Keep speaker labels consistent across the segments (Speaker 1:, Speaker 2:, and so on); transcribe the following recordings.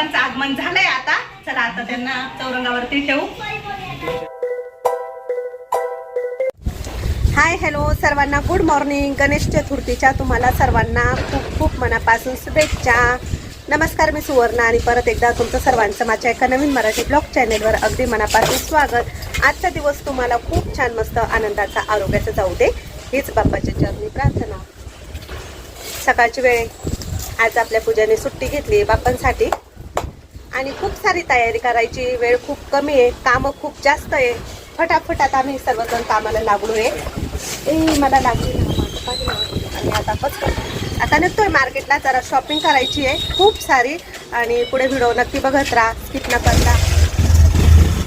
Speaker 1: बाप्पांचं आगमन झालंय आता. चला आता त्यांना चौरंगावरती ठेवू. हाय हॅलो सर्वांना गुड मॉर्निंग गणेश चतुर्थीच्या तुम्हाला सर्वांना खूप खूप मनापासून शुभेच्छा. नमस्कार मी सुवर्ण आणि परत एकदा तुमचं सर्वांचं माझ्या एका नवीन मराठी ब्लॉग चॅनेलवर अगदी मनापासून स्वागत. आजचा दिवस तुम्हाला खूप छान मस्त आनंदाचा आरोग्याचा जाऊ दे. हीच बाप्पाच्या चरणी प्रार्थना. सकाळची वेळ. आज आपल्या पूजाने सुट्टी घेतली बाप्पांसाठी. आणि खूप सारी तयारी करायची वेळ खूप कमी आहे कामं खूप जास्त आहे. फटाफटात आम्ही सर्वजण कामाला लागलो आहे. ए मला लागली आणि आता बस आता निघतोय मार्केटला जरा शॉपिंग करायची आहे. खूप सारी. आणि पुढे व्हिडिओ नक्की बघत राहा. स्किप न करता.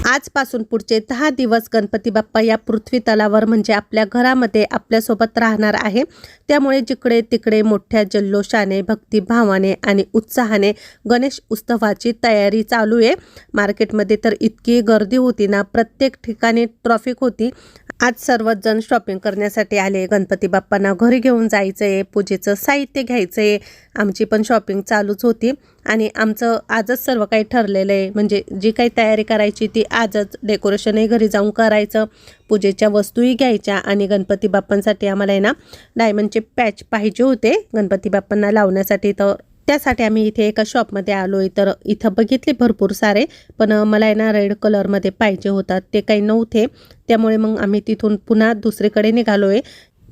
Speaker 1: आजपासून पुढचे दहा दिवस गणपती बाप्पा या पृथ्वी तलावर म्हणजे आपल्या घरामध्ये आपल्यासोबत राहणार आहे. त्यामुळे जिकडे तिकडे मोठ्या जल्लोषाने भक्तिभावाने आणि उत्साहाने गणेश उत्सवाची तयारी चालू आहे. मार्केटमध्ये तर इतकी गर्दी होती ना प्रत्येक ठिकाणी ट्रॉफिक होती. आज सर्वच जण शॉपिंग करण्यासाठी आले. गणपती बाप्पांना घरी घेऊन जायचं आहे पूजेचं साहित्य घ्यायचं आहे आमची पण शॉपिंग चालूच होती. आणि आमचं आजच सर्व काही ठरलेलं आहे. म्हणजे जी काही तयारी करायची ती आजच डेकोरेशनही घरी जाऊन करायचं. पूजेच्या वस्तूही घ्यायच्या आणि गणपती बाप्पांसाठी आम्हाला आहे ना डायमंडचे पॅच पाहिजे होते. गणपती बाप्पांना लावण्यासाठी तर त्यासाठी आम्ही इथे एका शॉपमध्ये आलो आहे तर इथं बघितले भरपूर सारे पण मला आहे ना रेड कलरमध्ये पाहिजे होतात. ते काही नव्हते. त्यामुळे मग आम्ही तिथून पुन्हा दुसरीकडे निघालो आहे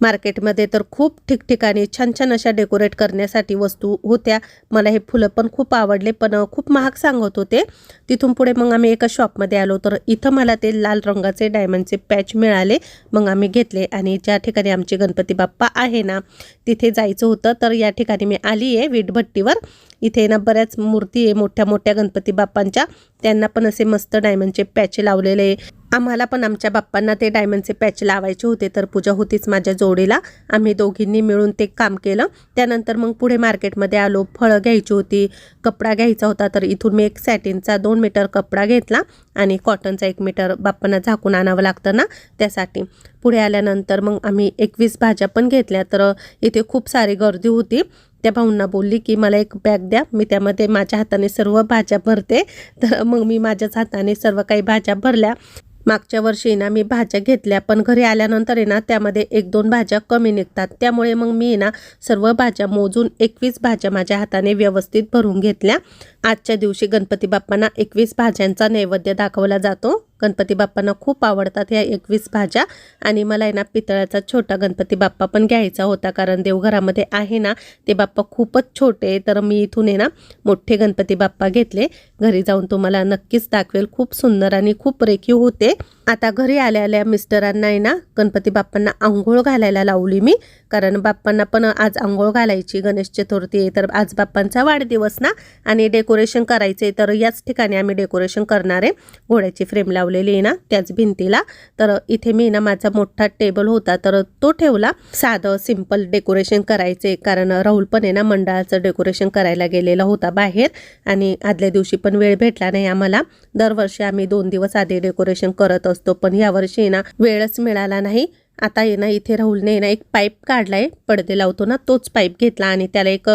Speaker 1: मार्केटमध्ये तर खूप ठिकठिकाणी छान छान अशा डेकोरेट करण्यासाठी वस्तू होत्या. मला हे फुलं पण खूप आवडले पण खूप महाग सांगत होते. तिथून पुढे मग आम्ही एका शॉपमध्ये आलो तर इथं मला ते लाल रंगाचे डायमंडचे पॅच मिळाले. मग आम्ही घेतले आणि ज्या ठिकाणी आमचे गणपती बाप्पा आहे ना तिथे जायचं होतं. तर या ठिकाणी मी आली आहे वीटभट्टीवर. इथे ना बऱ्याच मूर्ती आहे मोठ्या मोठ्या गणपती बाप्पांच्या. त्यांना पण असे मस्त डायमंडचे पॅच लावलेले आहे. आम्हाला पण आमच्या बाप्पांना ते डायमंडचे पॅच लावायचे होते तर पूजा होतीच माझ्या जोडीला. आम्ही दोघींनी मिळून ते काम केलं. त्यानंतर मग पुढे मार्केटमध्ये आलो फळं घ्यायची होती कपडा घ्यायचा होता तर इथून मी एक सॅटिनचा दोन मीटर कपडा घेतला आणि कॉटनचा एक मीटर बाप्पांना झाकून आणावं लागतं ना त्यासाठी. पुढे आल्यानंतर मग आम्ही एकवीस भाज्या पण घेतल्या तर इथे खूप सारी गर्दी होती. त्या भाऊंना बोलली की मला एक बॅग द्या मी त्यामध्ये माझ्या हाताने सर्व भाज्या भरते. तर मग मी माझ्याच हाताने सर्व काही भाज्या भरल्या. मागच्या वर्षी ना मी भाज्या घेतल्या पण घरी आल्यानंतर आहे ना त्यामध्ये एक दोन भाज्या कमी निघतात. त्यामुळे मग मी ना सर्व भाज्या मोजून एकवीस भाज्या माझ्या हाताने व्यवस्थित भरून घेतल्या. आजच्या दिवशी गणपती बाप्पांना एकवीस भाज्यांचा नैवेद्य दाखवला जातो. गणपती बाप्पांना खूप आवडतात ह्या एकवीस भाज्या. आणि मला आहे ना पितळाचा छोटा गणपती बाप्पा पण घ्यायचा होता कारण देवघरामध्ये आहे ना ते बाप्पा खूपच छोटे तर मी इथून आहे ना मोठे गणपती बाप्पा घेतले. घरी जाऊन तुम्हाला नक्कीच दाखवेल. खूप सुंदर आणि खूप रेखीव होते. आता घरी आल्या आल्या मिस्टरांना आहे ना गणपती बाप्पांना आंघोळ घालायला लावली मी. कारण बाप्पांना पण आज आंघोळ घालायची गणेश चतुर्थी आहे. तर आज बाप्पांचा वाढदिवस ना आणि डेकोरेशन करायचे तर याच ठिकाणी आम्ही डेकोरेशन करणार आहे. घोड्याची फ्रेम लावलेली आहे ना त्याच भिंतीला. तर इथे मी ना माझा मोठा टेबल होता. तर तो ठेवला. साधं सिंपल डेकोरेशन करायचे कारण राहुल पण आहे ना मंडळाचं डेकोरेशन करायला गेलेला होता बाहेर. आणि आदल्या दिवशी पण वेळ भेटला नाही आम्हाला. दरवर्षी आम्ही दोन दिवस आधी डेकोरेशन करत असतो. पण यावर्षी ना वेळच मिळाला नाही. आता ये ना इथे राहुलने ना एक पाईप काढलाय पडदे लावतो ना तोच पाईप घेतला आणि त्याला एक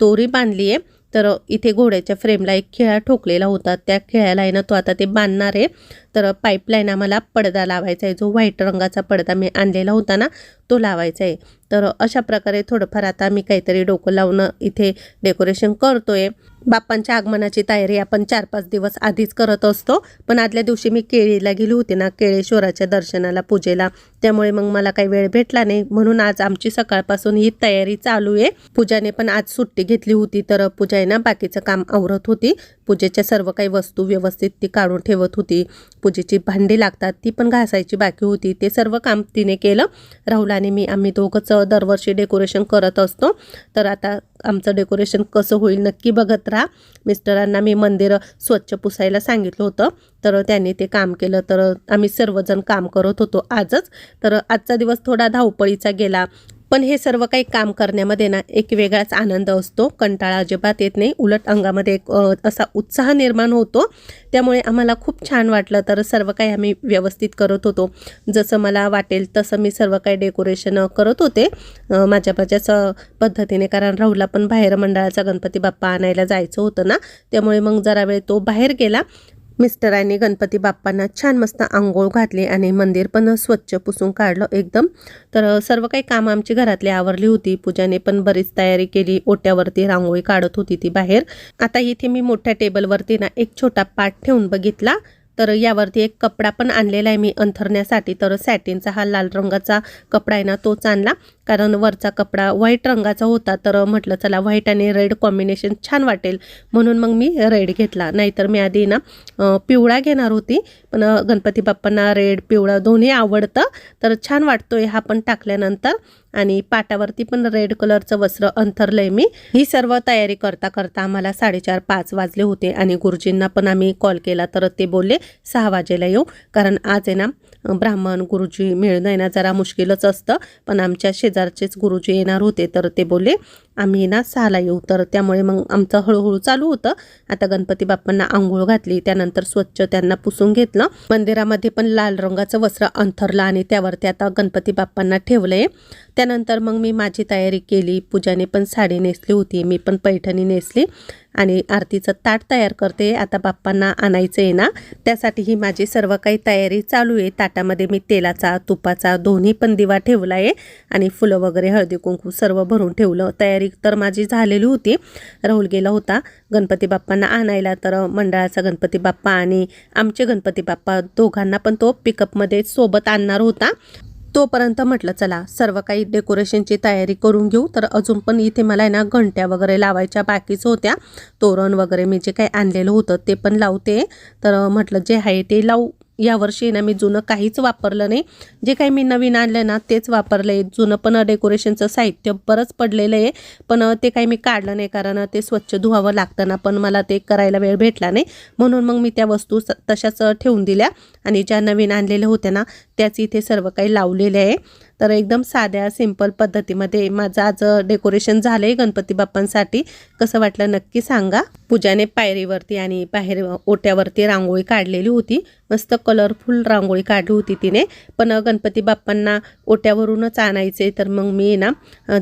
Speaker 1: दोरी बांधली आहे. तर इथे घोड्याच्या फ्रेमला एक खिळा ठोकलेला होता. त्या खिळ्याला आहे ना तो आता ते बांधणार आहे. तर पाईपलाईन आम्हाला पडदा लावायचा आहे. जो व्हाईट रंगाचा पडदा मी आणलेला होता ना तो लावायचा आहे. तर अशा प्रकारे थोडंफार आता मी काहीतरी डोकं लावणं इथे डेकोरेशन करतोय. बाप्पांच्या आगमनाची तयारी आपण चार पाच दिवस आधीच करत असतो. पण आदल्या दिवशी मी केळीला गेली होती ना केळेश्वराच्या दर्शनाला पूजेला. त्यामुळे मग मला काही वेळ भेटला नाही. म्हणून आज आमची सकाळपासून ही तयारी चालू आहे. पूजाने पण आज सुट्टी घेतली होती तर पूजा आहे ना बाकीचं काम आवरत होती. पूजेच्या सर्व काही वस्तू व्यवस्थित ती काढून ठेवत होती. पूजेची भांडी लागतात ती पण घासायची बाकी होती. ते सर्व काम तिने केलं. राहुल आणि मी आम्ही दोघंच दरवर्षी डेकोरेशन करत असतो. तर आता आमचं डेकोरेशन कसं होईल नक्की बघत राहा. मिस्टरांना मी मंदिर स्वच्छ पुसायला सांगितलं होतं. तर त्यांनी ते काम केलं. तर आम्ही सर्वजण काम करत होतो आजच. तर आजचा दिवस थोडा धावपळीचा गेला. पण हे सर्व काही काम करण्यामध्ये ना एक वेगळाच आनंद असतो. कंटाळा अजिबात येत नाही. उलट अंगामध्ये एक असा उत्साह निर्माण होतो. त्यामुळे आम्हाला खूप छान वाटलं. तर सर्व काही आम्ही व्यवस्थित करत होतो. जसं मला वाटेल तसं मी सर्व काही डेकोरेशन करत होते. माझ्या माझ्याच पद्धतीने कारण राहुलला पण बाहेर मंडळाचा गणपती बाप्पा आणायला जायचं होतं ना. त्यामुळे मग जरा वेळ तो बाहेर गेला. मिस्टरांनी गणपती बाप्पांना छान मस्त आंघोळ घातली आणि मंदिर पण स्वच्छ पुसून काढलं एकदम. तर सर्व काही कामं आमची घरातली आवरली होती. पूजाने पण बरीच तयारी केली. ओट्यावरती रांगोळी काढत होती ती बाहेर. आता इथे मी मोठ्या टेबलवरती ना एक छोटा पाठ ठेवून बघितला. तर यावरती एक कपडा पण आणलेला आहे मी अंथरण्यासाठी. तर सॅटिनचा हा लाल रंगाचा कपडा आहे ना तोच आणला. कारण वरचा कपडा व्हाईट रंगाचा होता तर म्हटलं चला व्हाईट आणि रेड कॉम्बिनेशन छान वाटेल. म्हणून मग मी रेड घेतला. नाहीतर मी आधी ना पिवळा घेणार होती. पण गणपती बाप्पांना रेड पिवळा दोन्ही आवडतं. तर छान वाटतोय हा पण टाकल्यानंतर. आणि पाटावरती पण रेड कलरचं वस्त्र अंथरलंय मी. ही सर्व तयारी करता करता आम्हाला साडेचार पाच वाजले होते आणि गुरुजींना पण आम्ही कॉल केला तर ते बोलले सहा वाजेला येऊ. कारण आज आहे ना ब्राह्मण गुरुजी मिळणं आहे ना जरा मुश्किलच असतं. पण आमच्या शेजारचेच गुरुजी येणार होते तर ते बोलले आम्ही ना सहाला येऊ. तर त्यामुळे मग आमचं हळूहळू चालू होतं. आता गणपती बाप्पांना आंघोळ घातली त्यानंतर स्वच्छ त्यांना पुसून घेतलं. मंदिरामध्ये पण लाल रंगाचं वस्त्र अंथरलं आणि त्यावरती आता गणपती बाप्पांना ठेवलंय. त्यानंतर मग मी माझी तयारी केली. पूजाने पण साडी नेसली होती मी पण पैठणी नेसली. आणि आरतीचं ताट तयार करते. आता बाप्पांना आणायचं आहे ना त्यासाठी ही माझी सर्व काही तयारी चालू आहे. ताटामध्ये मी तेलाचा तुपाचा दोन्ही पण दिवा ठेवला आहे आणि फुलं वगैरे हळदी कुंकू सर्व भरून ठेवलं. तयारी तर माझी झालेली होती. राहुल गेला होता गणपती बाप्पांना आणायला. तर मंडळाचा गणपती बाप्पा आणि आमचे गणपती बाप्पा दोघांना पण तो पिकअपमध्ये सोबत आणणार होता. तोपर्यंत म्हटलं चला सर्व काही डेकोरेशनची तयारी करून घेऊ. तर अजून पण इथे मला आहे ना घंट्या वगैरे लावायच्या बाकीच होत्या. तोरण वगैरे मी जे काही आणलेलं होतं ते पण लावते. तर म्हटलं जे आहे ते लावू. यावर्षी ना मी जुनं काहीच वापरलं नाही. जे काही मी नवीन आणलं ना तेच वापरलं आहे जुनं पण डेकोरेशनचं साहित्य बरंच पडलेलं आहे. पण ते काही मी काढलं नाही कारण ते स्वच्छ धुवावं लागतं ना. पण मला ते करायला वेळ भेटला नाही. म्हणून मग मी त्या वस्तू स- तशाच ठेवून दिल्या. आणि ज्या नवीन आणलेल्या होत्या ना त्याच इथे सर्व काही लावलेले आहे. तर एकदम साध्या सिंपल पद्धतीमध्ये माझं आज डेकोरेशन झालं आहे गणपती बाप्पांसाठी. कसं वाटलं नक्की सांगा. पूजाने पायरीवरती आणि बाहेर ओट्यावरती रांगोळी काढलेली होती. मस्त कलरफुल रांगोळी काढली होती तिने. पण गणपती बाप्पांना ओट्यावरूनच आणायचे. तर मग मी ना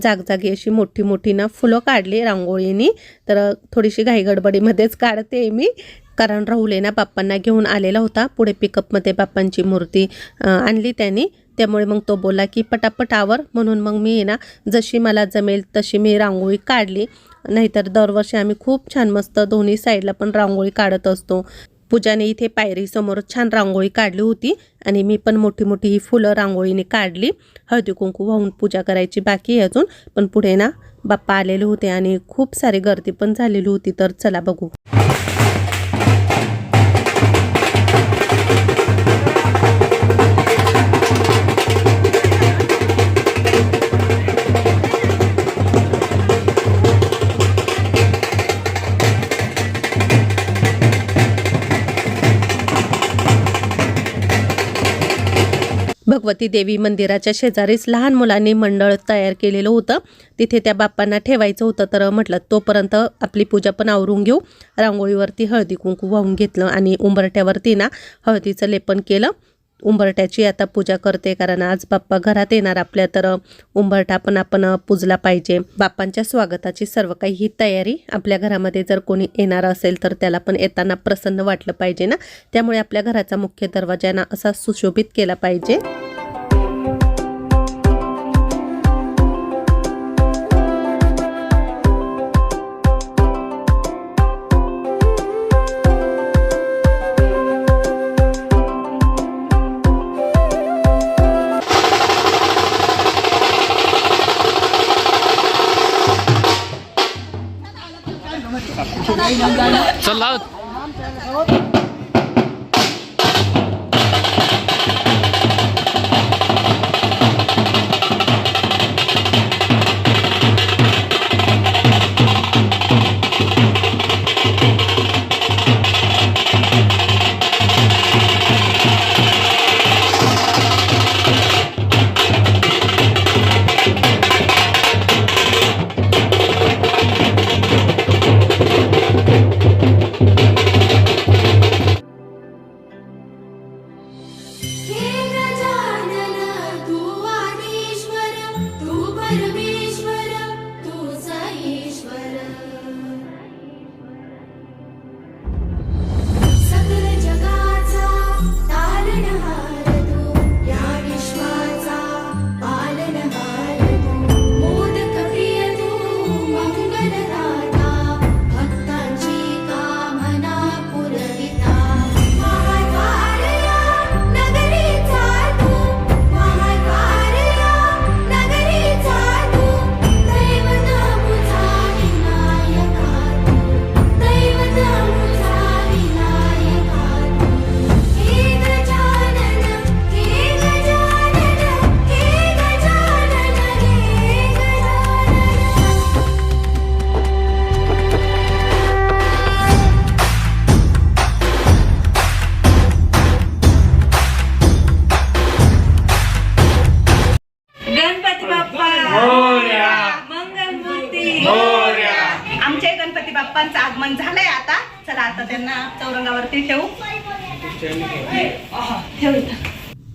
Speaker 1: जागजागी अशी मोठी मोठी ना फुलं काढली रांगोळीनी. तर थोडीशी घाईगडबडीमध्येच काढते मी. कारण राहुल ना बाप्पांना घेऊन आलेला होता. पुढे पिकअपमध्ये बाप्पांची मूर्ती आणली त्यांनी. त्यामुळे मग तो बोला की पटापट आवर म्हणून मग मी आहे ना जशी मला जमेल तशी मी रांगोळी काढली. नाहीतर दरवर्षी आम्ही खूप छान मस्त दोन्ही साईडला पण रांगोळी काढत असतो. पूजाने इथे पायरीसमोर छान रांगोळी काढली होती आणि मी पण मोठी मोठी ही फुलं रांगोळीने काढली. हळदी कुंकू वाहून पूजा करायची बाकी आहे अजून पण पुढे ना बाप्पा आलेले होते आणि खूप सारी गर्दी पण झालेली होती तर चला बघू. भगवती देवी मंदिराच्या शेजारीच लहान मुलांनी मंडळ तयार केलेलं होतं. तिथे त्या बाप्पांना ठेवायचं होतं. तर म्हटलं तोपर्यंत आपली पूजा पण आवरून घेऊ. रांगोळीवरती हळदी कुंकू वाहून घेतलं आणि उंबरठ्यावरती ना हळदीचं लेपन केलं. उंबरट्याची आता पूजा करते कारण आज बाप्पा घरात येणार आपल्या तर उंबरठा पण आपण पूजला पाहिजे. बाप्पांच्या स्वागताची सर्व काही ही तयारी आपल्या घरामध्ये जर कोणी येणार असेल तर त्याला पण येताना प्रसन्न वाटलं पाहिजे ना? त्यामुळे आपल्या घराचा मुख्य दरवाजा ना असा सुशोभित केला पाहिजे.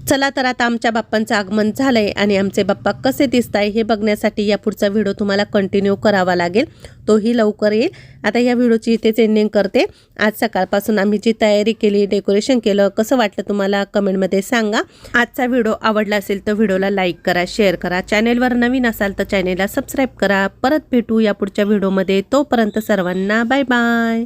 Speaker 1: चला तर आता आमच्या बाप्पांचं आगमन झालंय आणि आमचे बाप्पा कसे दिसत आहे हे बघण्यासाठी या पुढचा व्हिडिओ तुम्हाला कंटिन्यू करावा लागेल. तोही लवकर येईल. आता या व्हिडिओची इथेच एंडिंग करते. आज सकाळपासून आम्ही जी तयारी केली डेकोरेशन केलं कसं वाटलं तुम्हाला कमेंटमध्ये सांगा. आजचा व्हिडिओ आवडला असेल तर व्हिडिओला लाईक करा शेअर करा. चॅनेलवर नवीन असाल तर चॅनेलला सबस्क्राईब करा. परत भेटू या पुढच्या व्हिडिओमध्ये. तोपर्यंत सर्वांना बाय बाय